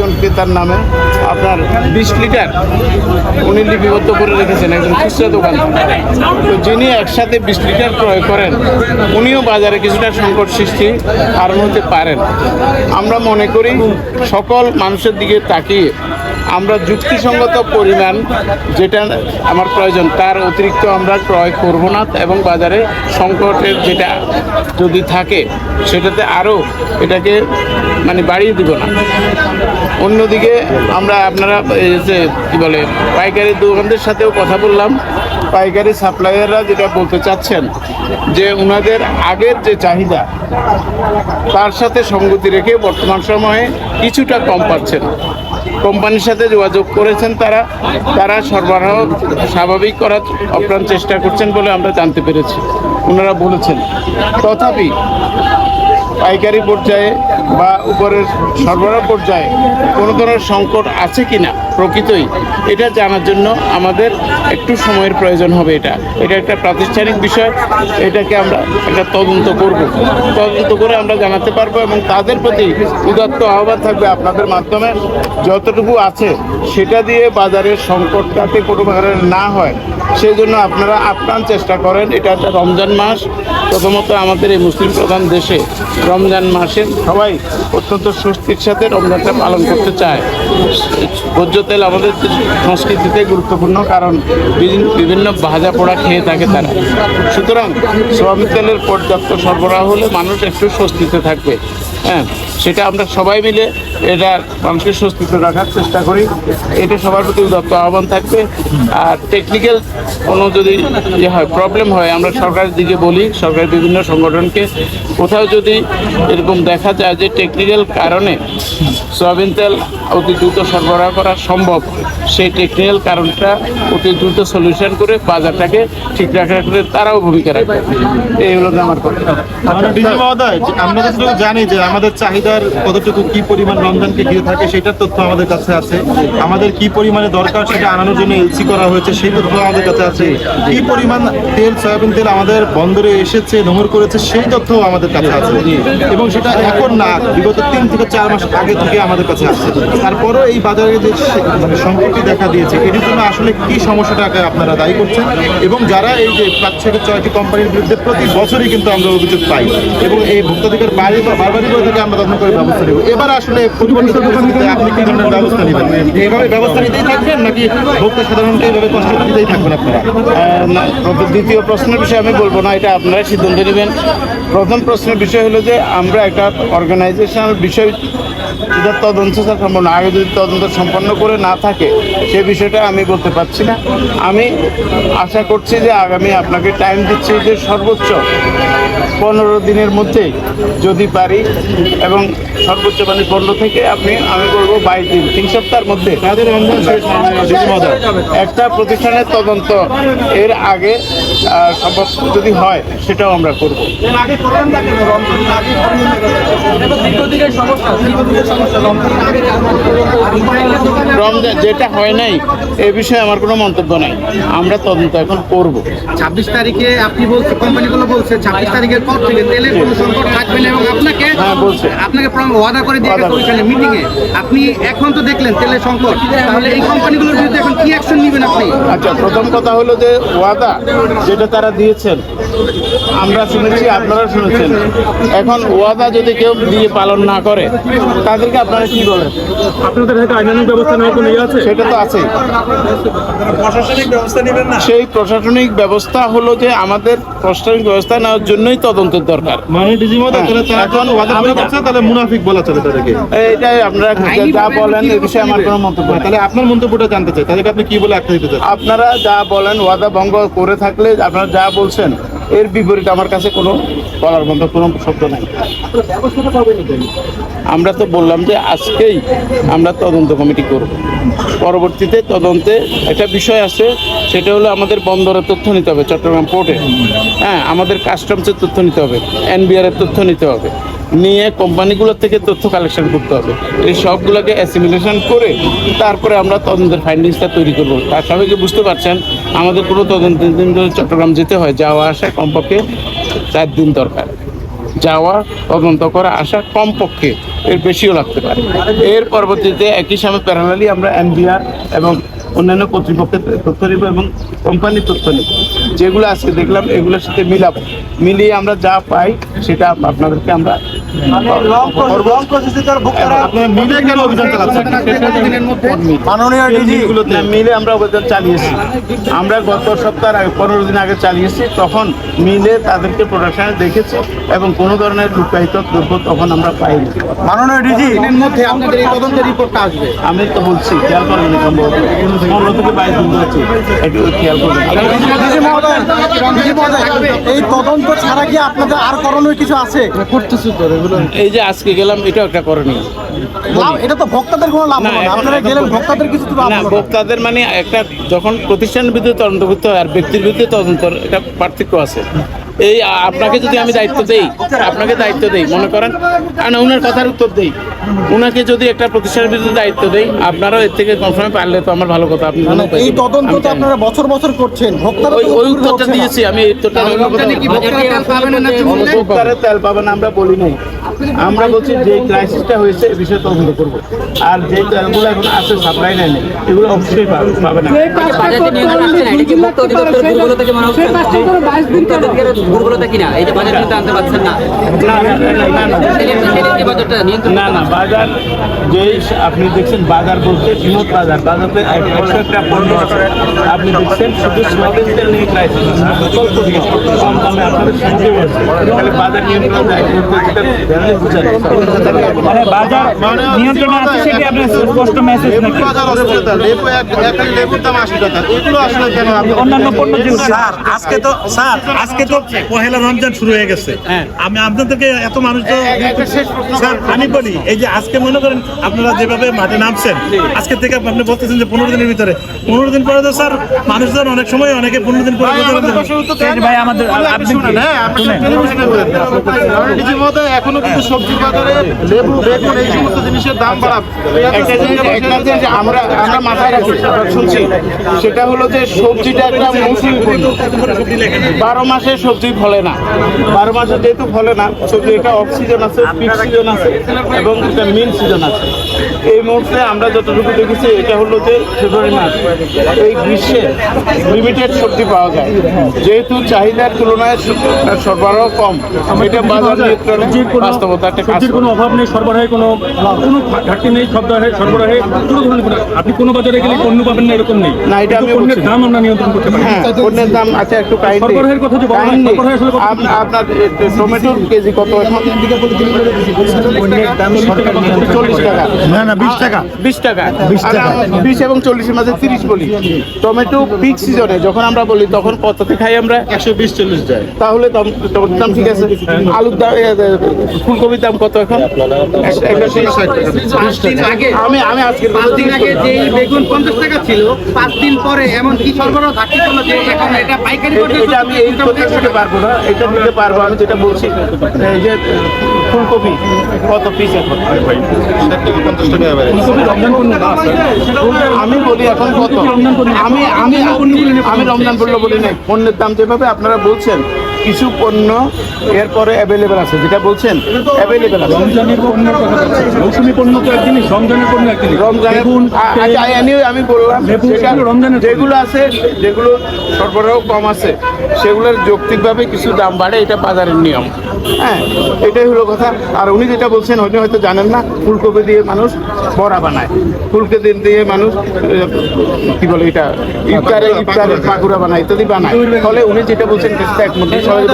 একজন ক্রেতার নামে আপনার বিশ লিটার উনি লিপিবদ্ধ করে রেখেছেন একজন খুচরা দোকান। তো যিনি একসাথে বিশ লিটার ক্রয় করেন, উনিও বাজারে কিছুটা সংকট সৃষ্টি আরম্ভ হতে পারেন। আমরা মনে করি সকল মানুষের দিকে তাকিয়ে আমরা যুক্তিসঙ্গত পরিমাণ যেটা আমার প্রয়োজন, তার অতিরিক্ত আমরা ক্রয় করব না এবং বাজারে সংকটের যেটা যদি থাকে, সেটাতে আরও এটাকে মানে বাড়িয়ে দিব না। অন্যদিকে আমরা আপনারা যে কী বলে, পাইকারি দোকানদের সাথেও কথা বললাম। পাইকারি সাপ্লায়াররা যেটা বলতে চাচ্ছেন, যে ওনাদের আগের যে চাহিদা, তার সাথে সঙ্গতি রেখে বর্তমান সময়ে কিছুটা কম পাচ্ছেন। কোম্পানির সাথে যোগাযোগ করেছেন তারা তারা সরবরাহ স্বাভাবিক করার অপ্রাণ চেষ্টা করছেন বলে আমরা জানতে পেরেছি। ওনারা বলেছেন, তথাপি পাইকারি পর্যায়ে বা উপরের সরবরাহ পর্যায়ে কোনো ধরনের সংকট আছে কি না প্রকৃতই এটা জানার জন্য আমাদের একটু সময়ের প্রয়োজন হবে এটা। এটা একটা প্রাতিষ্ঠানিক বিষয়, এটাকে আমরা একটা তদন্ত করব। তদন্ত করে আমরা জানাতে পারব এবং তাদের প্রতি উদাত্ত আহ্বান থাকবে আপনাদের মাধ্যমে। যতটুকু আছে সেটা দিয়ে বাজারের সংকট যাতে কোনো ধরনের না হয়, সেই জন্য আপনারা আপ্রাণ চেষ্টা করেন। এটা একটা রমজান মাস। প্রথমত আমাদের এই মুসলিম প্রধান দেশে রমজান মাসে সবাই অত্যন্ত স্বস্তির সাথে রমজানটা পালন করতে চায়। ভোজ্য তেল আমাদের সংস্কৃতিতে গুরুত্বপূর্ণ কারণ বিভিন্ন- ভাজা পোড়া খেয়ে থাকে তারা। সুতরাং সোয়াবিন তেলের পর্যাপ্ত সরবরাহ হলে মানুষ একটু স্বস্তিতে থাকবে। হ্যাঁ সেটা আমরা সবাই মিলে এটা মানুষকে স্বস্তিতে রাখার চেষ্টা করি। এটা সবার প্রতি উদাত্ত আহ্বান থাকবে। আর টেকনিক্যাল কোনো যদি ইয়ে হয় প্রবলেম হয়, আমরা সরকারের দিকে বলি, সরকারের বিভিন্ন সংগঠনকে। কোথাও যদি এরকম দেখা যায় যে টেকনিক্যাল কারণে সয়াবিন তেল অতি দ্রুত সরবরাহ করা সম্ভব, সেই টেকনিক্যাল কারণটা অতি দ্রুত সলিউশন করে বাজারটাকে ঠিক রাখার তারাও ভূমিকা রাখবে। এই হলো আমার কথা। আমরা জানি যে আমাদের চাহিদার কতটুকু, কি পরিমাণ রমজানকে ঘিরে থাকে সেটার তথ্য আমাদের কাছে আছে। আমাদের কি পরিমাণে দরকার সেটা আনানোর জন্য এলসি করা হয়েছে সেই তথ্য আমাদের কাছে আছে। কি পরিমাণ তেল, সয়াবিন তেল আমাদের বন্দরে এসেছে নোংর করেছে সেই তথ্য আমাদের কাছে আছে। এবং সেটা এখন না, বিগত তিন থেকে চার মাস আগে থেকে আমাদের কাছে আছে। তারপরও এই বাজারে যে সে- মানে সংকটটি দেখা দিয়েছে, এটির জন্য আসলে কি সমস্যাটাকে আপনারা দায়ী করছেন? এবং যারা এই যে পাঁচ থেকে ছয়টি কোম্পানির বিরুদ্ধে প্রতি বছরই কিন্তু আমরা অভিযোগ পাই, এবং এই ভোক্তাধিকার বাড়ি বা বারবারই থেকে আমরা তখন করে ব্যবস্থা নেব। এবার আসলে আপনি কি ধরনের ব্যবস্থা নেবেন? এইভাবে ব্যবস্থা নিতেই থাকবেন নাকি ভোক্তা সাধারণকে এইভাবে কষ্ট দিতেই থাকবেন আপনারা? দ্বিতীয় প্রশ্নের বিষয়ে আমি বলব না, এটা আপনারাই সিদ্ধান্ত নেবেন। প্রথম প্রশ্নের বিষয় হলো যে আমরা একটা অর্গানাইজেশনাল বিষয় এটা তদন্ত সম্পন্ন আগে যদি তদন্ত সম্পন্ন করে না থাকে, সে বিষয়টা আমি বলতে পারছি না। আমি আশা করছি যে আগামী আপনাকে টাইম দিচ্ছি যে সর্বোচ্চ পনেরো দিনের মধ্যে যদি পারি, এবং সর্বোচ্চ মানে পনেরো থেকে আপনি, আমি বলব বাইশ দিন, তিন সপ্তাহের মধ্যে। একটা প্রতিষ্ঠানের তদন্ত এর আগে সম্ভব যদি হয়, সেটাও আমরা করব। রমজান যেটা হয় নাই এ বিষয়ে আমার কোনো মন্তব্য নাই। আমরা তদন্ত এখন করব। ছাব্বিশ তারিখে আপনি বলছে কোম্পানিগুলো বলছে ছাব্বিশ তারিখের পর থেকে তেলের কোনো সংকট থাকবে না এবং আপনাকে হ্যাঁ, বলছে। আপনাকে ওয়াদা করে দিয়ে ওয়াদা করে। করেছিলেন মিটিং এ। আপনি এখন তো দেখলেন তেলের সংকট। তাহলে এই কোম্পানিগুলোর বিরুদ্ধে এখন কি অ্যাকশন নেবেন আপনি? আচ্ছা প্রথম কথা হলো যে ওয়াদা যেটা তারা দিয়েছেন আমরা শুনেছি আপনারা শুনেছেন। এখন ওয়াদা যদি কেউ দিয়ে পালন না করে। তাদেরকে আপনারা কি বলেন? আপনাদের হাতে আইনানুক ব্যবস্থা নেওয়ার কোনো ইয়ে আছে? সেটা তো আছে প্রশাসনিক ব্যবস্থা নেবেন না? সেই প্রশাসনিক ব্যবস্থা হলো যে আমাদের প্রশাসনিক ব্যবস্থা নেওয়ার জন্যই তদন্তের দরকার। মানে ডিজি মহোদয় এখন তাহলে মুনাফিক বলা চলে তাদেরকে। এটাই আপনারা যা বলেন এ বিষয়ে আমার কোনো মন্তব্য তাহলে আপনার মন্তব্যটা জানতে চাই তাদেরকে আপনি কি বলে আখ্যা দিতে চান আপনারা যা বলেন ওয়াদা ভঙ্গ করে থাকলে আপনারা যা বলছেন এর বিপরীত আমার কাছে কোনো বলার মতো কোনো শব্দ নাই। আমরা তো বললাম যে আজকেই আমরা তদন্ত কমিটি করব। পরবর্তীতে তদন্তে একটা বিষয় আছে, সেটা হলো আমাদের বন্দরের তথ্য নিতে হবে, চট্টগ্রাম পোর্টে। হ্যাঁ আমাদের কাস্টমসের তথ্য নিতে হবে, এনবিআরের তথ্য নিতে হবে। নিয়ে কোম্পানিগুলোর থেকে তথ্য কালেকশন করতে হবে। এই সবগুলোকে অ্যাসিমিলেশন করে তারপরে আমরা তদন্তের ফাইন্ডিংসটা তৈরি করব। তার সবাইকে বুঝতে পারছেন, আমাদের কোনো তদন্তের দিন চট্টগ্রাম যেতে হয়, যাওয়া আসা কমপক্ষে চার দিন দরকার। যাওয়া, তদন্ত করা, আসা কমপক্ষে এর বেশিও লাগতে পারে। এর পরবর্তীতে একই সময় প্যারালালি আমরা এনবিআর এবং অন্যান্য কর্তৃপক্ষের তথ্য নিব এবং কোম্পানির তথ্য নিব। যেগুলো আজকে দেখলাম এগুলোর সাথে মিলাবো। মিলিয়ে আমরা যা পাই সেটা আপনাদেরকে আমরা মিলে আমরা অভিযান চালিয়েছি। আমরা গত সপ্তাহ আগে পনেরো দিন আগে চালিয়েছি। তখন মিলে তাদেরকে প্রোডাকশনে দেখেছি এবং কোনো ধরনের লুকায়িত দ্রব্য তখন আমরা পাইনি। মাননীয় ডিজি মধ্যে আপনাদের এই তদন্তের রিপোর্টটা আসবে। আমি তো বলছি খেয়াল করবেন সম্ভবত পনেরো থেকে বাইশ দিন হচ্ছে একটু খেয়াল করবেন ডিজি মহোদয় ডিজি মহোদয় এই তদন্ত ছাড়া কি আপনাদের আর করণীয় কিছু আছে? করতেছি তো এগুলো এই যে আজকে গেলাম এটাও একটা করণীয়। লাভ এটা তো ভক্তদের কোনো লাভ না, আপনারা গেলেন ভক্তদের কিছু তো লাভ না হলো ভোক্তাদের মানে একটা যখন প্রতিষ্ঠানের বিরুদ্ধে তদন্ত করতে হয় আর ব্যক্তির বিরুদ্ধে তদন্ত এটা পার্থক্য আছে। এই আপনাকে যদি আমি দায়িত্ব দেই আপনাকে দায়িত্ব দেই মনে করেন? আর না উনার কথার উত্তর দেই। উনাকে যদি একটা প্রতিষ্ঠানের বিরুদ্ধে দায়িত্ব দেই আপনারাও এর থেকে কনফার্মে পারলে তো আমার ভালো কথা আপনি মানে এই তদন্ত তো আপনারা বছর বছর করছেন ভক্তরা ওই উত্তরটা দিয়েছি আমি এই উত্তরটা কি ভক্তরা তেল পাবেন না আমরা বলি নাই। আমরা বলছি যে ক্রাইসিসটা হয়েছে এই বিষয়ে তদন্ত করব। আর যে তেলগুলো এখন আছে সাপ্লাই লাইনে এগুলো অবশ্যই পাবে পাবে না। এটা দুর্বলতা কিনা এই যে বাজার নিয়ন্ত্রণ আনতে পারছেন না। না বাজারটা নিয়ন্ত্রণ বাজার যে আপনি দেখছেন বাজার বলতে বৃহৎ বাজার বাজারে একশো একটা পণ্য আছে। আপনি দেখছেন শুধু সমাবেশ নিয়ে ক্রাইসিস কম দামে আপনাদের সুযোগ আছে তাহলে বাজার নিয়ন্ত্রণ যায় যেটা ধ্যানে বুঝান মানে বাজার নিয়ন্ত্রণে আছে সেটি আপনার স্পষ্ট মেসেজ নাকি? বাজার অস্থিরতা লেবু এক লেবুর দাম আশি টাকা। এগুলো আসলে কেন অন্যান্য পণ্য স্যার আজকে তো স্যার আজকে তো পহেলা রমজান শুরু হয়ে গেছে। আমি আপনাদেরকে এত মানুষ তো স্যার আমি বলি এই যে আজকে মনে করেন আপনারা যেভাবে মাঠে নামছেন আজকে থেকে আপনি বলতেছেন যে পনেরো দিনের ভিতরে। পনেরো দিন পরে তো স্যার মানুষজন অনেক সময় অনেকে পনেরো দিন পরে ভাই, আমাদের? হ্যাঁ, এখনও কিন্তু সবজি বাজারে লেবু বেগুন এই সমস্ত জিনিসের দাম বাড়া আমরা আমরা মাথায় রাখি শুনছি। সেটা হলো যে সবজিটা একটা মৌসুমি বারো মাসে সবজি ফলে না। বারো মাসে যেহেতু ফলে না, সবজি এটা অফ সিজন আছে পিক সিজন আছে, এবং এটা মিন সিজন আছে। এই মুহূর্তে আমরা যতটুকু দেখেছি এটা হলো যে ফেব্রুয়ারি মাস। এই গ্রীষ্মে লিমিটেড সবজি পাওয়া যায়। যেহেতু চাহিদার তুলনায় সরবরাহ কম। এটা বাজার নিয়ন্ত্রণে বাস্তবতা কোনো অভাব নেই সরবরাহে কোনো কোনো ঘাটতি নেই সরবরাহে সরবরাহে কোনো ধরনের আপনি কোনো বাজারে গেলে পণ্য পাবেন না এরকম নেই। না, এটা আমি পণ্যের দাম আমরা নিয়ন্ত্রণ করতে পারি। হ্যাঁ পণ্যের দাম আচ্ছা একটু কাহিনী সরবরাহের কথা যে বলা হয়, আপনার টমেটোর কেজি কত? এখন চল্লিশ টাকা। না না বিশ টাকা? বিশ টাকা। বিশ এবং চল্লিশের মাঝে তিরিশ বলি। টমেটো পিক সিজনে যখন আমরা বলি তখন কততে খাই আমরা? একশো বিশ চল্লিশ যায়। তাহলে টমেটোর দাম ঠিক আছে। আলুর দাম ফুলকপির দাম কত এখন? টাকা। আমি আমি আজকে পাঁচ দিন আগে যে বেগুন পঞ্চাশ টাকা ছিল পাঁচ দিন পরে এমন কি সরবরাহ ঘাটতি করল যে এখন এটা পাইকারি এটা আমি এই তথ্য দিতে পারব না। এটা দিতে পারব। আমি যেটা বলছি এই যে ফুলকপি কত পিস এখন? পঞ্চাশ টাকা আমি বলি এখন কত? আমি আমি আমি রমজান পণ্য বলি নাই। পণ্যের দাম যেভাবে আপনারা বলছেন কিছু পণ্য এরপরে অ্যাভেলেবেল আছে। যেটা বলছেন অ্যাভেলেবেল আছে। রমজানের পণ্যের কথা পণ্য তো এক জিনিস রমজানের পণ্য এক জিনিস রমজানের বেগুন, আ- আমি বললাম রমজানের যেগুলো আছে যেগুলো সরবরাহ কম আছে সেগুলোর যৌক্তিকভাবে কিছু দাম বাড়ে এটা বাজারের নিয়ম। হ্যাঁ এটাই হলো কথা। আর উনি যেটা বলছেন হয়তো হয়তো জানেন না ফুলকপি দিয়ে মানুষ বড়া বানায় ফুলকে দিন দিয়ে মানুষ কি বলে এটা ইফতারে ইফতারে পাকুড়া বানায় ইত্যাদি বানায় ফলে উনি যেটা বলছেন একমত সবাই